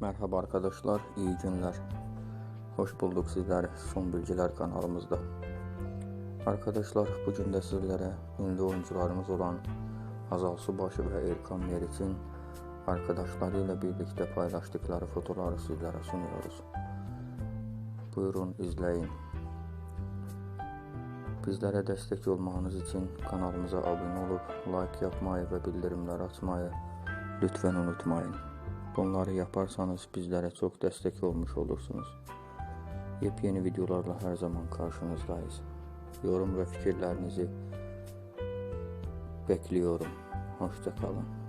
Merhaba arkadaşlar, iyi günler. Hoş bulduk sizleri Son Bilgiler kanalımızda. Arkadaşlar bugün de sizlere ünlü oyuncularımız olan Hazal Subaşı ve Erkan Meriç'in arkadaşlarıyla birlikte paylaştıkları fotoğrafları sizlere sunuyoruz. Buyurun izleyin. Bizlere destek olmanız için kanalımıza abone olup like yapmayı ve bildirimleri açmayı lütfen unutmayın. Bunları yaparsanız bizlere çok destek olmuş olursunuz. Yepyeni videolarla her zaman karşınızdayız. Yorum ve fikirlerinizi bekliyorum. Hoşçakalın.